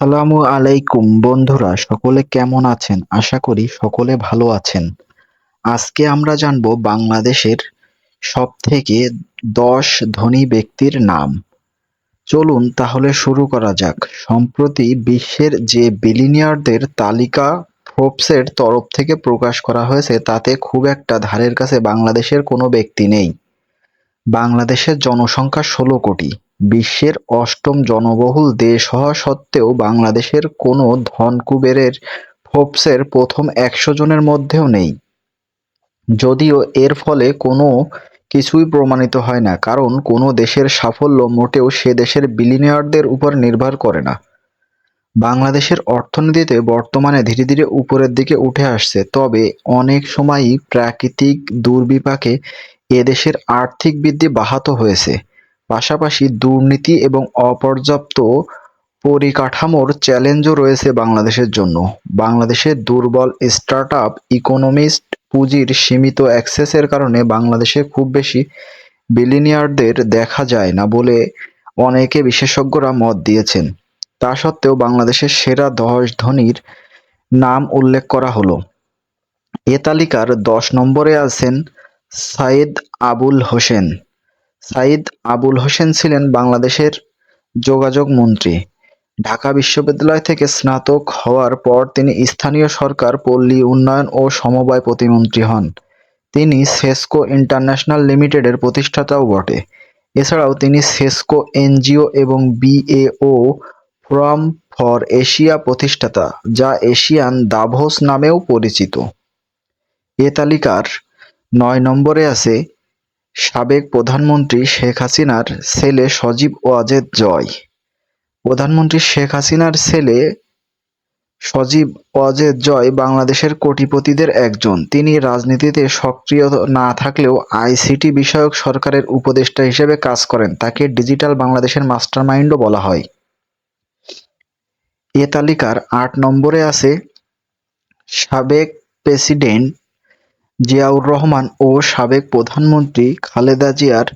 আসসালামু আলাইকুম, বন্ধুরা, সকলে কেমন আছেন? আশা করি সকলে ভালো আছেন। আজকে আমরা জানব বাংলাদেশের সব থেকে দশ ধনী ব্যক্তির নাম। চলুন তাহলে শুরু করা যাক। সম্প্রতি বিশ্বের যে বিলিনিয়ারদের তালিকা ফোর্বসের তরফ থেকে প্রকাশ করা হয়েছে, তাতে খুব একটা ধারের কাছে বাংলাদেশের কোনো ব্যক্তি নেই। বাংলাদেশের জনসংখ্যা ষোলো কোটি। বিশ্বের অষ্টম জনবহুল দেশ হওয়া সত্ত্বেও বাংলাদেশের কোনো ধনকুবেরের ফোর্বসের প্রথম একশো জনের মধ্যেও নেই। যদিও এর ফলে কোনো কিছুই প্রমাণিত হয় না, কারণ কোনো দেশের সাফল্য মোটেও সে দেশের বিলিনিয়ারদের উপর নির্ভর করে না। বাংলাদেশের অর্থনীতিতে বর্তমানে ধীরে ধীরে উপরের দিকে উঠে আসছে, তবে অনেক সময়ই প্রাকৃতিক দুর্বিপাকে এদেশের আর্থিক বৃদ্ধি বাহাত হয়েছে। পাশাপাশি দুর্নীতি এবং অপর্যাপ্ত পরিকাঠামোর চ্যালেঞ্জও রয়েছে বাংলাদেশের জন্য। বাংলাদেশের দুর্বল স্টার্টআপ ইকোনমিস্ট পুঁজির সীমিত অ্যাক্সেসের কারণে বাংলাদেশে খুব বেশি বিলিনিয়ারদের দেখা যায় না বলে অনেকে বিশেষজ্ঞরা মত দিয়েছেন। তা সত্ত্বেও বাংলাদেশের সেরা দশ ধনীর নাম উল্লেখ করা হলো। এ তালিকার দশ নম্বরে আছেন সাইদ আবুল হোসেন। সাইদ আবুল হোসেন ছিলেন বাংলাদেশের যোগাযোগ মন্ত্রী। ঢাকা বিশ্ববিদ্যালয় থেকে স্নাতক হওয়ার পর তিনি স্থানীয় সরকার, পল্লী উন্নয়ন ও সমবায় প্রতিমন্ত্রী হন। তিনি সেসকো ইন্টারন্যাশনাল লিমিটেডের প্রতিষ্ঠাতাও বটে। এছাড়াও তিনি সেসকো এনজিও এবং বিএও ফ্রম ফর এশিয়া প্রতিষ্ঠাতা, যা এশিয়ান দাভোস নামেও পরিচিত। এ তালিকার নয় নম্বরে আছে সাবেক প্রধানমন্ত্রী শেখ হাসিনার ছেলে সজীব ওয়াজেদ জয়। প্রধানমন্ত্রী শেখ হাসিনার ছেলে সজীব ওয়াজেদ জয় বাংলাদেশের কোটিপতিদের একজন। তিনি রাজনীতিতে সক্রিয় না থাকলেও আইসিটি বিষয়ক সরকারের উপদেষ্টা হিসেবে কাজ করেন। তাকে ডিজিটাল বাংলাদেশের মাস্টারমাইন্ডও বলা হয়। এ তালিকার আট নম্বরে আছে সাবেক প্রেসিডেন্ট জিয়াউর রহমান ও সাবেক প্রধানমন্ত্রী খালেদা জিয়ার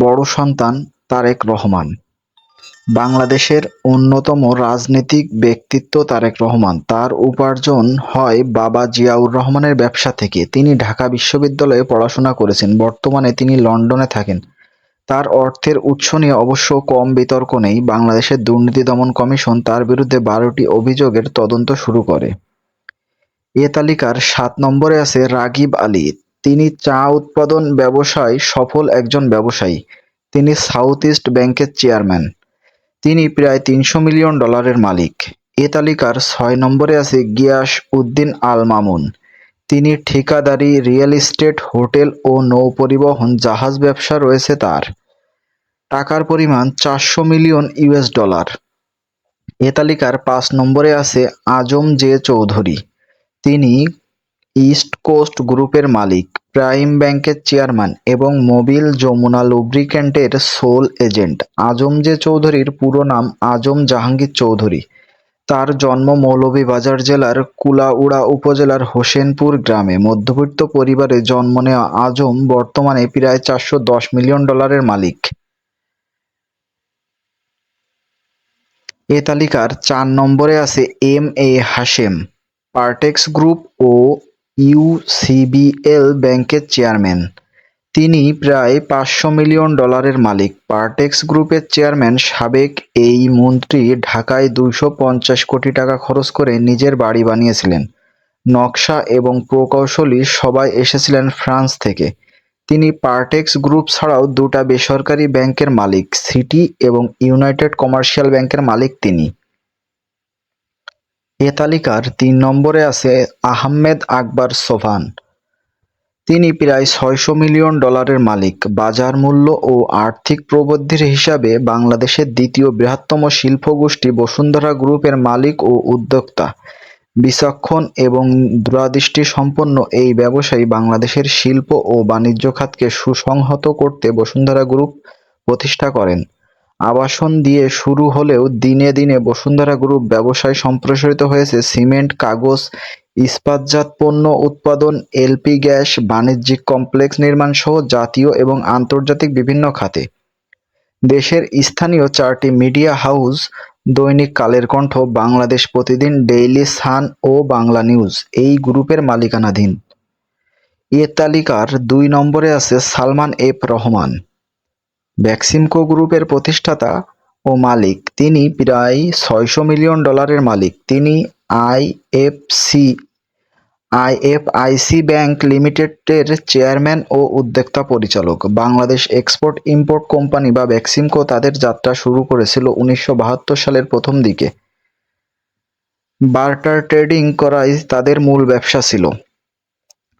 বড় সন্তান তারেক রহমান। বাংলাদেশের অন্যতম রাজনৈতিক ব্যক্তিত্ব তারেক রহমান। তার উপার্জন হয় বাবা জিয়াউর রহমানের ব্যবসা থেকে। তিনি ঢাকা বিশ্ববিদ্যালয়ে পড়াশোনা করেছেন। বর্তমানে তিনি লন্ডনে থাকেন। তার অর্থের উৎস নিয়ে অবশ্য কম বিতর্ক নেই। বাংলাদেশের দুর্নীতি দমন কমিশন তার বিরুদ্ধে বারোটি অভিযোগের তদন্ত শুরু করে। এ তালিকার সাত নম্বরে আছে রাগিব আলী। তিনি চা উৎপাদন ব্যবসায় সফল একজন ব্যবসায়ী। তিনি সাউথ ইস্ট ব্যাংকের চেয়ারম্যান। তিনি প্রায় তিনশো মিলিয়ন ডলারের মালিক। এ তালিকার ছয় নম্বরে আছে গিয়াস উদ্দিন আল মামুন। তিনি ঠিকাদারি, রিয়েল এস্টেট, হোটেল ও নৌ পরিবহন জাহাজ ব্যবসা রয়েছে তার। টাকার পরিমাণ চারশো মিলিয়ন ইউএস ডলার। এ তালিকার পাঁচ নম্বরে আছে আজম জে চৌধুরী। তিনি ইস্ট কোস্ট গ্রুপের মালিক প্রাইম ব্যাংকের চেয়ারম্যান এবং মোবিল যমুনা লুব্রিক্যান্টের সোল এজেন্ট আজম জে চৌধুরীর পুরো নাম আজম জাহাঙ্গীর চৌধুরী। তার জন্ম মৌলভীবাজার জেলার কুলাউড়া উপজেলার হোসেনপুর গ্রামে। মধ্যবিত্ত পরিবারে জন্ম নেওয়া আজম বর্তমানে প্রায় চারশো দশ মিলিয়ন ডলারের মালিক। এ তালিকার চার নম্বরে আছে M A Hashem. Partex group O UCBL ব্যাংকের চেয়ারম্যান। তিনি প্রায় পাঁচশো মিলিয়ন ডলারের মালিক। পার্টেক্স গ্রুপের চেয়ারম্যান সাবেক এই মন্ত্রী ঢাকায় দুশো পঞ্চাশ কোটি টাকা খরচ করে নিজের বাড়ি বানিয়েছিলেন। নকশা এবং প্রকৌশলী সবাই এসেছিলেন ফ্রান্স থেকে। তিনি পার্টেক্স গ্রুপ ছাড়াও দুটা বেসরকারি ব্যাংকের মালিক, সিটি এবং ইউনাইটেড কমার্শিয়াল ব্যাংকের মালিক তিনি। এ তালিকার তিন নম্বরে আছে আহমেদ আকবর সোভান। তিনি প্রায় ছয়শো মিলিয়ন ডলারের মালিক, বাজার মূল্য ও আর্থিক প্রবৃদ্ধির হিসাবে বাংলাদেশের দ্বিতীয় বৃহত্তম শিল্প গোষ্ঠী বসুন্ধরা গ্রুপের মালিক ও উদ্যোক্তা। বিচক্ষণ এবং দূরদৃষ্টি সম্পন্ন এই ব্যবসায়ী বাংলাদেশের শিল্প ও বাণিজ্য খাতকে সুসংহত করতে বসুন্ধরা গ্রুপ প্রতিষ্ঠা করেন। আবাসন দিয়ে শুরু হলেও দিনে দিনে বসুন্ধরা গ্রুপ ব্যবসায় সম্প্রসারিত হয়েছে। সিমেন্ট, কাগজ, ইস্পাতজাত পণ্য উৎপাদন, এলপি গ্যাস, বাণিজ্যিক কমপ্লেক্স নির্মাণ সহ জাতীয় এবং আন্তর্জাতিক বিভিন্ন খাতে। দেশের স্থানীয় চারটি মিডিয়া হাউস, দৈনিক কালের কণ্ঠ, বাংলাদেশ প্রতিদিন, ডেইলি সান ও বাংলা নিউজ এই গ্রুপের মালিকানাধীন। এ তালিকার দুই নম্বরে আছে সালমান এফ রহমান। ভ্যাক্সিমকো গ্রুপের প্রতিষ্ঠাতা ও মালিক। তিনি প্রায় ছয়শো মিলিয়ন ডলারের মালিক। তিনি আইএফসি আইএফআইসি ব্যাংক লিমিটেডের চেয়ারম্যান ও উদ্যোক্তা পরিচালক। বাংলাদেশ এক্সপোর্ট ইম্পোর্ট কোম্পানি বা ভ্যাক্সিমকো তাদের যাত্রা শুরু করেছিল উনিশশো বাহাত্তর সালের প্রথম দিকে। বার্টার ট্রেডিং করাই তাদের মূল ব্যবসা ছিল।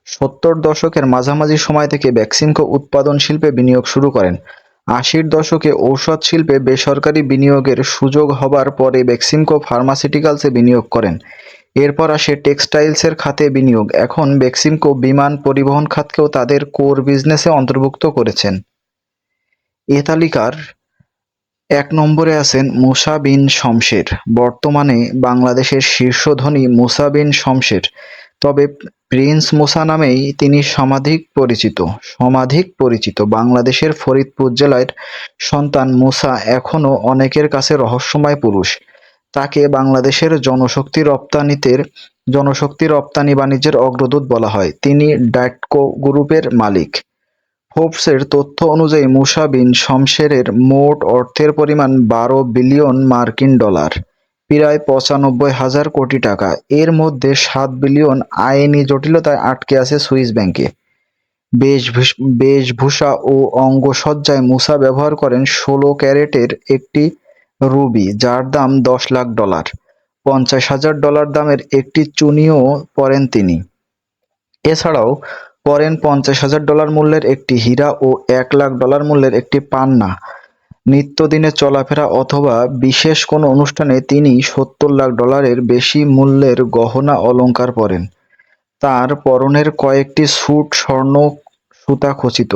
সত্তর দশকের মাঝামাঝি সময় থেকে ভ্যাক্সিমকো উৎপাদন শিল্পে বিনিয়োগ শুরু করেন। আশির দশকে ঔষধ শিল্পে বেসরকারি বিনিয়োগের সুযোগ হবার পরে বেক্সিমকো ফার্মাসিউটিক্যালসে বিনিয়োগ করেন। এরপর আসে টেক্সটাইলসের খাতে বিনিয়োগ। এখন বেক্সিমকো বিমান পরিবহন খাতকেও তাদের কোর বিজনেসে অন্তর্ভুক্ত করেছেন। এ তালিকার এক নম্বরে আছেন মুসা বিন শমশের। বর্তমানে বাংলাদেশের শীর্ষ ধনী মুসা বিন শমশের। তবে প্রিন্স মুসা নামেই তিনি সমাধিক পরিচিত সমাধিক পরিচিত। বাংলাদেশের ফরিদপুর জেলার সন্তান মুসা এখনও অনেকের কাছে রহস্যময় পুরুষ। তাকে বাংলাদেশের জনশক্তি রপ্তানিতের, জনশক্তি রপ্তানি বাণিজ্যের অগ্রদূত বলা হয়। তিনি ডাটকো গ্রুপের মালিক। ফোর্বসের তথ্য অনুযায়ী, মুসা বিন শমশেরের মোট অর্থের পরিমাণ বারো বিলিয়ন মার্কিন ডলার। প্রায় পঁচানব্বই হাজার কোটি টাকা। এর মধ্যে সাত বিলিয়ন আইনি জটিলতায় আটকে আছে সুইস ব্যাংকে। বেশভূষ- ও অঙ্গসজ্জায় মুসা ব্যবহার করেন ষোলো ক্যারেটের একটি রুবি, যার দাম দশ লাখ ডলার। পঞ্চাশ হাজার ডলার দামের একটি চুনিও পরেন তিনি। এছাড়াও পরেন পঞ্চাশ হাজার ডলার মূল্যের একটি হীরা ও এক লাখ ডলার মূল্যের একটি পান্না। নিত্যদিনে চলাফেরা অথবা বিশেষ কোনো অনুষ্ঠানে তিনি সত্তর লাখ ডলারের বেশি মূল্যের গহনা অলংকার পরেন। তার পরনের কয়েকটি স্যুট স্বর্ণ সুতা খচিত।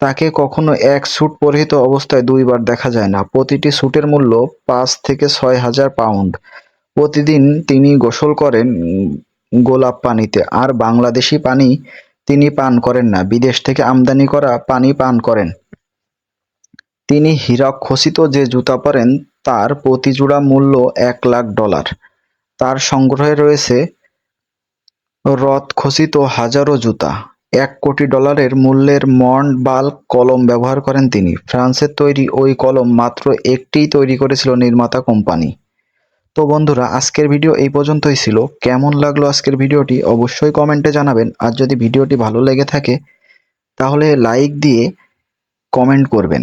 তাকে কখনো এক স্যুট পরিহিত অবস্থায় দুইবার দেখা যায় না। প্রতিটি স্যুটের মূল্য পাঁচ থেকে ছয় হাজার পাউন্ড। প্রতিদিন তিনি গোসল করেন গোলাপ পানিতে। আর বাংলাদেশি পানি তিনি পান করেন না। বিদেশ থেকে আমদানি করা পানি পান করেন। তিনি হীরক খচিত যে জুতা পরেন, তার প্রতি জোড়া মূল্য এক লাখ ডলার। তার সংগ্রহে রয়েছে রথ খচিত হাজারো জুতা। এক কোটি ডলারের মূল্যের মন্ড বাল্ক কলম ব্যবহার করেন তিনি। ফ্রান্সের তৈরি ওই কলম মাত্র একটিই তৈরি করেছিল নির্মাতা কোম্পানি। তো বন্ধুরা, আজকের ভিডিও এই পর্যন্তই ছিল। কেমন লাগল আজকের ভিডিওটি অবশ্যই কমেন্টে জানাবেন। আর যদি ভিডিওটি ভালো লেগে থাকে, তাহলে লাইক দিয়ে কমেন্ট করবেন।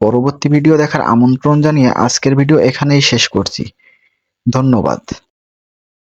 পরবর্তী ভিডিও দেখার আমন্ত্রণ জানিয়ে আজকের ভিডিও এখানেই শেষ করছি। ধন্যবাদ।